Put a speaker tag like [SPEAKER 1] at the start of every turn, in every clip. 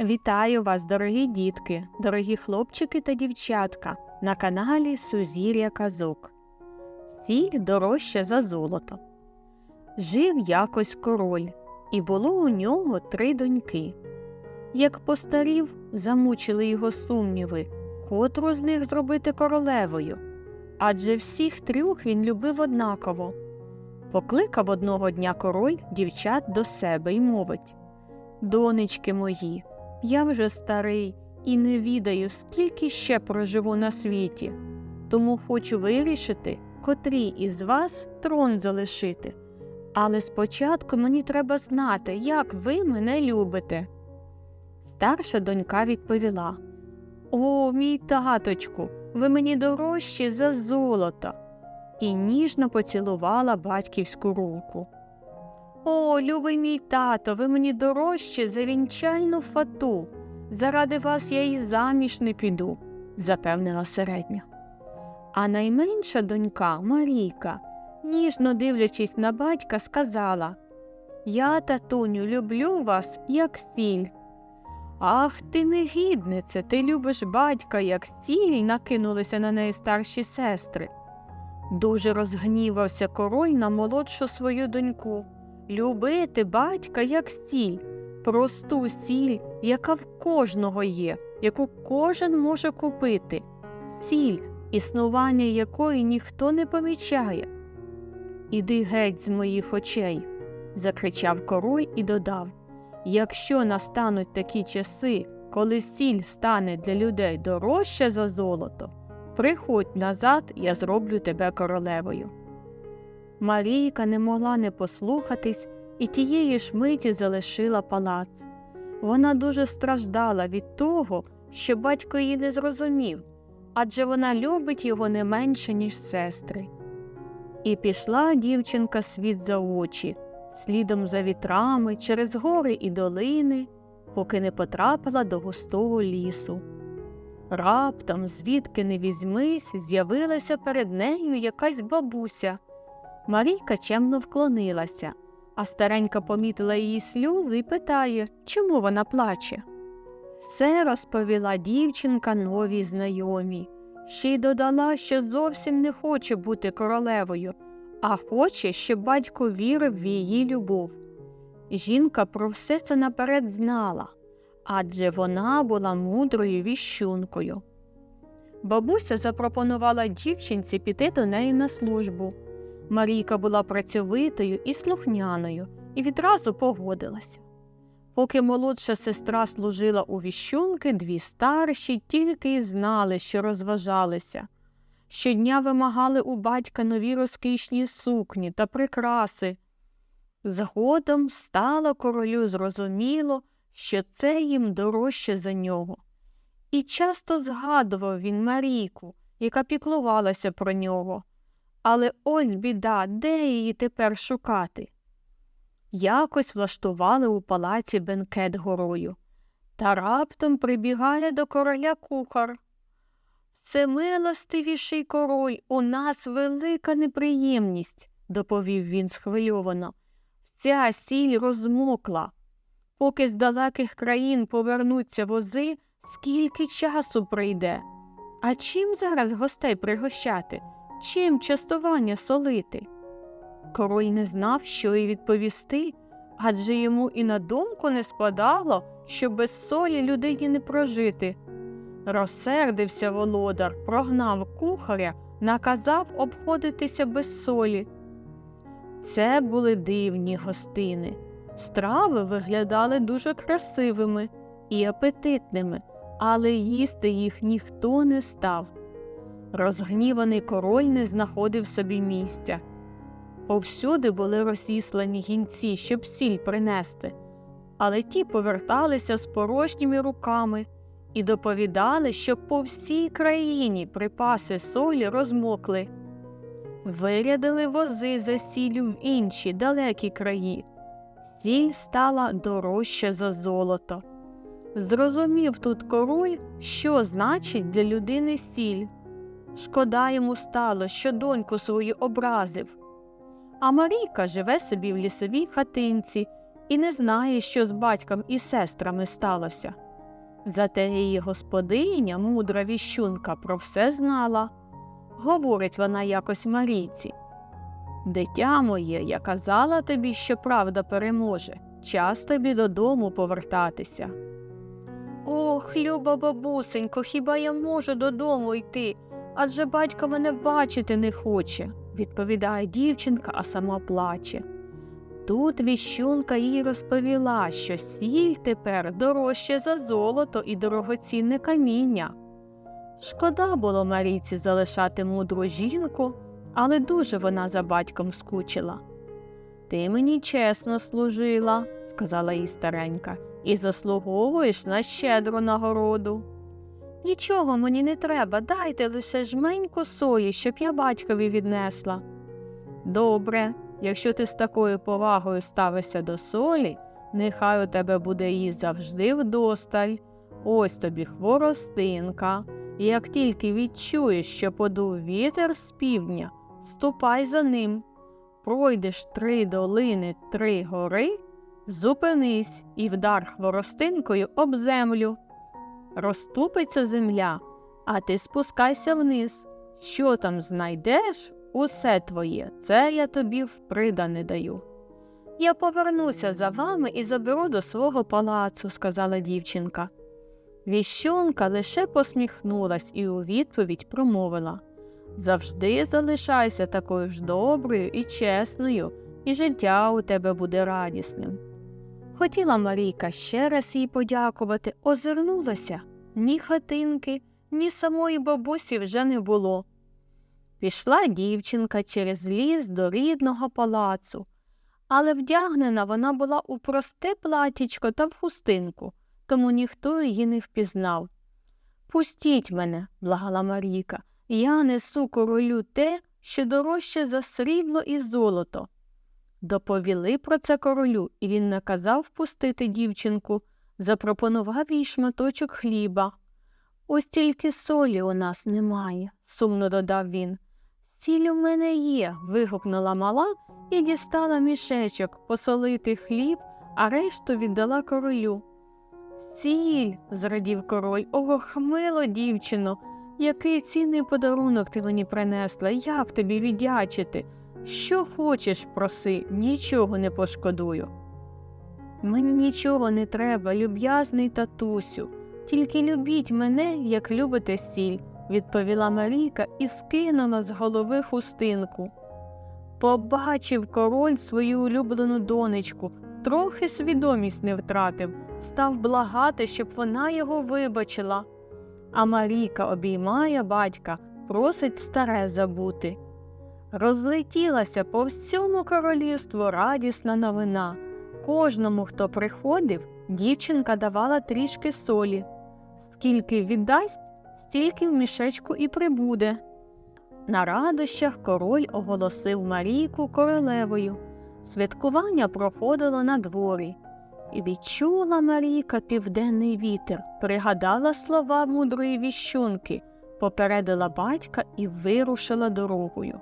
[SPEAKER 1] Вітаю вас, дорогі дітки, дорогі хлопчики та дівчатка на каналі Сузір'я Казок. Сіль дорожча за золото. Жив якось король, і було у нього три доньки. Як постарів, замучили його сумніви, котру з них зробити королевою. Адже всіх трьох він любив однаково. Покликав одного дня король дівчат до себе й мовить Донечки мої, я вже старий і не відаю, скільки ще проживу на світі, тому хочу вирішити, котрій із вас трон залишити. Але спочатку мені треба знати, як ви мене любите. Старша донька відповіла О, мій таточку, ви мені дорожчі за золото. І ніжно поцілувала батьківську руку. О, любий мій тато, ви мені дорожче за вінчальну фату. Заради вас я й заміж не піду, запевнила середня. А найменша донька Марійка, ніжно дивлячись на батька, сказала Я, татуню, люблю вас, як сіль. Ах ти негіднице, ти любиш батька, як сіль, накинулися на неї старші сестри. Дуже розгнівався король на молодшу свою доньку. Любити батька як сіль, просту сіль, яка в кожного є, яку кожен може купити, сіль, існування якої ніхто не помічає. Іди геть з моїх очей, закричав король і додав Якщо настануть такі часи, коли сіль стане для людей дорожче за золото, приходь назад, я зроблю тебе королевою. Марійка не могла не послухатись і тієї ж миті залишила палац. Вона дуже страждала від того, що батько її не зрозумів, адже вона любить його не менше, ніж сестри. І пішла дівчинка світ за очі, слідом за вітрами, через гори і долини, поки не потрапила до густого лісу. Раптом, звідки не візьмись, з'явилася перед нею якась бабуся. Марійка чемно вклонилася, а старенька помітила її сльози і питає, чому вона плаче. Все розповіла дівчинка новій знайомій, ще й додала, що зовсім не хоче бути королевою, а хоче, щоб батько вірив в її любов. Жінка про все це наперед знала, адже вона була мудрою віщункою. Бабуся запропонувала дівчинці піти до неї на службу. Марійка була працьовитою і слухняною і відразу погодилася. Поки молодша сестра служила у віщунки, дві старші тільки й знали, що розважалися. Щодня вимагали у батька нові розкішні сукні та прикраси. Згодом стало королю зрозуміло, що це їм дорожче за нього. І часто згадував він Марійку, яка піклувалася про нього. Але ось біда, де її тепер шукати? Якось влаштували у палаці бенкет горою, та раптом прибігає до короля кухар. Всемилостивіший король, у нас велика неприємність, доповів він схвильовано. Вся сіль розмокла. Поки з далеких країн повернуться вози, скільки часу прийде. А чим зараз гостей пригощати? Чим частування солити? Король не знав, що й відповісти, адже йому і на думку не спадало, що без солі людині не прожити. Розсердився володар, прогнав кухаря, наказав обходитися без солі. Це були дивні гостини. Страви виглядали дуже красивими і апетитними, але їсти їх ніхто не став. Розгніваний король не знаходив собі місця. Повсюди були розіслані гінці, щоб сіль принести, але ті поверталися з порожніми руками і доповідали, що по всій країні припаси солі розмокли. Вирядили вози за сіллю в інші далекі краї. Сіль стала дорожча за золото. Зрозумів тут король, що значить для людини сіль. Шкода йому стало, що доньку свою образив. А Марійка живе собі в лісовій хатинці і не знає, що з батьком і сестрами сталося. Зате її господиня, мудра віщунка, про все знала. Говорить вона якось Марійці. Дитя моє, я казала тобі, що правда переможе. Час тобі додому повертатися. Ох, люба бабусенько, хіба я можу додому йти? Адже батько мене бачити не хоче, відповідає дівчинка, а сама плаче. Тут віщунка їй розповіла, що сіль тепер дорожче за золото і дорогоцінне каміння. Шкода було Марійці залишати мудру жінку, але дуже вона за батьком скучила. Ти мені чесно служила, сказала їй старенька, і заслуговуєш на щедру нагороду. Нічого мені не треба, дайте лише жменьку солі, щоб я батькові віднесла. Добре, якщо ти з такою повагою ставишся до солі, нехай у тебе буде її завжди вдосталь. Ось тобі хворостинка, і як тільки відчуєш, що подув вітер з півдня, ступай за ним. Пройдеш три долини, три гори, зупинись і вдар хворостинкою об землю. Розступиться земля, а ти спускайся вниз. Що там знайдеш, усе твоє, це я тобі впридане даю. Я повернуся за вами і заберу до свого палацу, сказала дівчинка. Віщунка лише посміхнулась і у відповідь промовила Завжди залишайся такою ж доброю і чесною, і життя у тебе буде радісним. Хотіла Марійка ще раз їй подякувати, озирнулася ні хатинки, ні самої бабусі вже не було. Пішла дівчинка через ліс до рідного палацу, але вдягнена вона була у просте платічко та в хустинку, тому ніхто її не впізнав. Пустіть мене, благала Марійка, я несу королю те, що дорожче за срібло і золото. Доповіли про це королю, і він наказав пустити дівчинку, запропонував їй шматочок хліба. Ось тільки солі у нас немає, сумно додав він. Сіль у мене є. вигукнула мала і дістала мішечок посолити хліб, а решту віддала королю. Сіль, зрадів король, ох, мило, дівчино, який цінний подарунок ти мені принесла, як тобі віддячити? Що хочеш, проси, нічого не пошкодую. Мені нічого не треба, люб'язний татусю, тільки любіть мене, як любите сіль, відповіла Марійка і скинула з голови хустинку. Побачив король свою улюблену донечку, трохи свідомість не втратив, став благати, щоб вона його вибачила. А Марійка обіймає батька, просить старе забути. Розлетілася по всьому королівству радісна новина. Кожному, хто приходив, дівчинка давала трішки солі. Скільки віддасть, стільки в мішечку і прибуде. На радощах король оголосив Марійку королевою. Святкування проходило на дворі. І відчула Марійка південний вітер, пригадала слова мудрої віщунки, попередила батька і вирушила дорогою.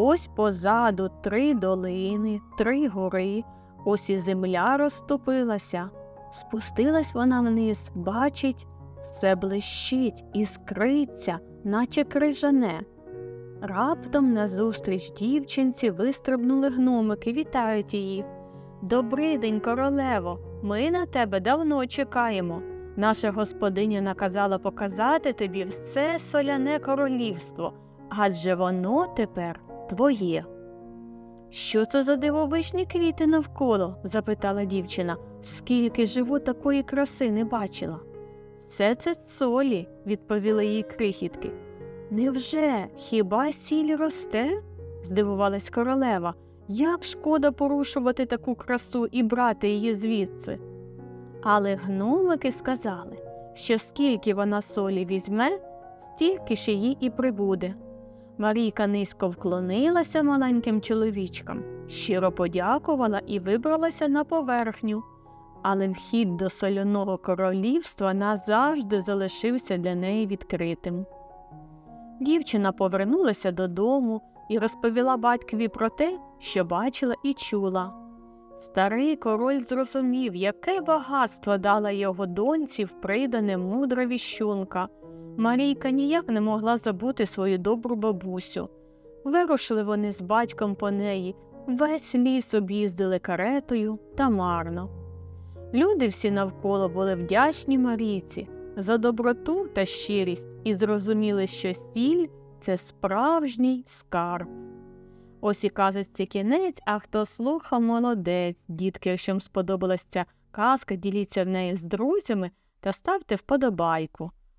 [SPEAKER 1] Ось позаду три долини, три гори, ось і земля розтопилася. Спустилась вона вниз, бачить, все блищить, іскриться, наче крижане. Раптом назустріч дівчинці вистрибнули гномики, вітають її. Добрий день, королево, ми на тебе давно чекаємо. Наша господиня наказала показати тобі все соляне королівство, адже воно тепер твоє. Що це за дивовижні квіти навколо? запитала дівчина. Скільки живу такої краси не бачила. Все це солі, відповіли їй крихітки. Невже хіба сіль росте? здивувалась королева. Як шкода порушувати таку красу і брати її звідси. Але гномики сказали, що скільки вона солі візьме, стільки ж її і прибуде. Марійка низько вклонилася маленьким чоловічкам, щиро подякувала і вибралася на поверхню, але вхід до соляного королівства назавжди залишився для неї відкритим. Дівчина повернулася додому і розповіла батькові про те, що бачила і чула. Старий король зрозумів, яке багатство дала його доньці в придане мудра віщунка. Марійка ніяк не могла забути свою добру бабусю. Вирушили вони з батьком по неї, весь ліс об'їздили каретою та марно. Люди всі навколо були вдячні Марійці за доброту та щирість і зрозуміли, що сіль це справжній скарб. Ось і казочці кінець, а хто слухав, молодець. Дітки, якщо вам сподобалася ця казка, діліться в нею з друзями та ставте вподобайку.